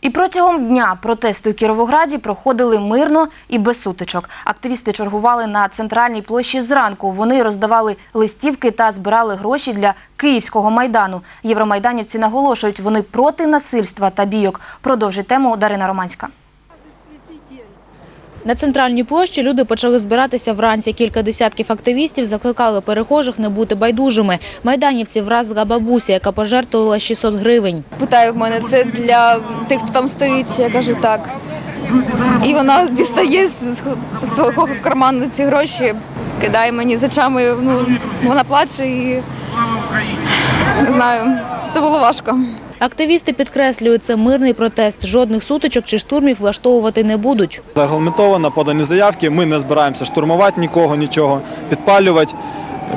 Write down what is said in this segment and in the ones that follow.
І протягом дня протести у Кіровограді проходили мирно і без сутичок. Активісти чергували на центральній площі зранку. Вони роздавали листівки та збирали гроші для київського майдану. Євромайданівці наголошують, вони проти насильства та бійок. Продовжить тему Дарина Романська. На центральній площі люди почали збиратися вранці. Кілька десятків активістів закликали перехожих не бути байдужими. Майданівці вразила бабуся, яка пожертвувала 600 гривень. питає в мене, це для тих, хто там стоїть, я кажу так. І вона дістає з свого карману ці гроші, кидає мені з очами, ну, вона плаче і не знаю, це було важко. Активісти підкреслюють, це мирний протест. Жодних сутичок чи штурмів влаштовувати не будуть. Зарегламентовано подані заявки. Ми не збираємося штурмувати нікого, нічого, підпалювати,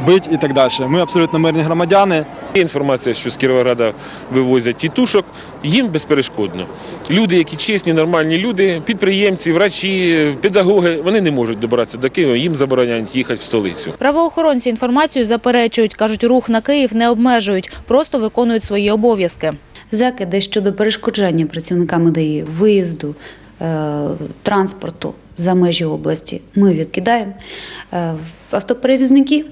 бити і так далі. Ми абсолютно мирні громадяни. Є інформація, що з Кіровограда вивозять тітушок, їм безперешкодно. Люди, які чесні, нормальні люди, підприємці, врачі, педагоги, вони не можуть добратися до Києва, їм забороняють їхати в столицю. Правоохоронці інформацію заперечують. Кажуть, рух на Київ не обмежують, просто виконують свої обов'язки. Закиди щодо перешкоджання працівниками ДАІ виїзду е, транспорту за межі області ми відкидаємо. Е, Автоперевізники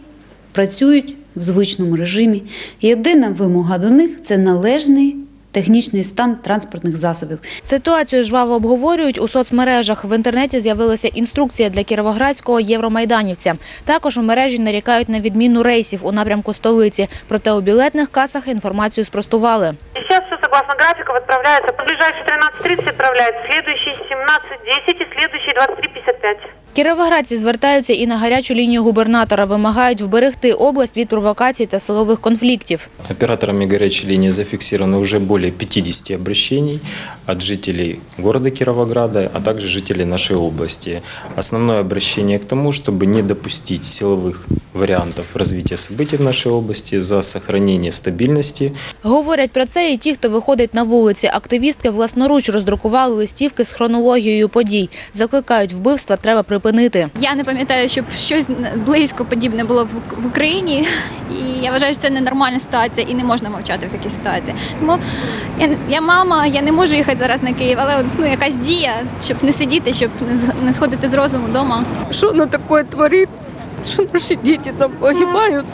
працюють в звичному режимі. Єдина вимога до них це належний технічний стан транспортних засобів. Ситуацію жваво обговорюють у соцмережах. В інтернеті з'явилася інструкція для кіровоградського євромайданівця. Також у мережі нарікають на відміну рейсів у напрямку столиці. Проте у білетних касах інформацію спростували. Сейчас все согласно графикам отправляется. Ближайший 13.30 отправляется, следующий 17.10 и следующий 23.55. Кіровоградці звертаються і на гарячу лінію губернатора. Вимагають вберегти область від провокацій та силових конфліктів. Операторами гарячої лінії зафіксовано вже більше 50 обращень від жителів міста Кіровограда, а також жителів нашої області. Основне обращення к тому, щоб не допустити силовых вариантов развития событий в нашей области за сохранение стабильности, Говорять про це і ті, хто виходить на вулиці. Активістки власноруч роздрукували листівки з хронологією подій. Закликають, вбивства треба припинити. Я не пам'ятаю, щоб щось близько подібне було в- Україні, і я вважаю, що це ненормальна ситуація і не можна мовчати в такій ситуації. Тому я, я мама, я не можу їхати зараз на Київ, але ну, якась дія, щоб не сидіти, щоб не сходити з розуму вдома. Що воно таке творить? Що наши діти там погибають?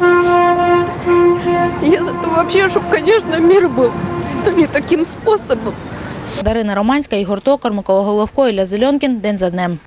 Я за то взагалі, щоб, звісно, мир був, то не таким способом. Дарина Романська, Ігор Токар, Микола Головко, Ілля Зеленкін. День за днем.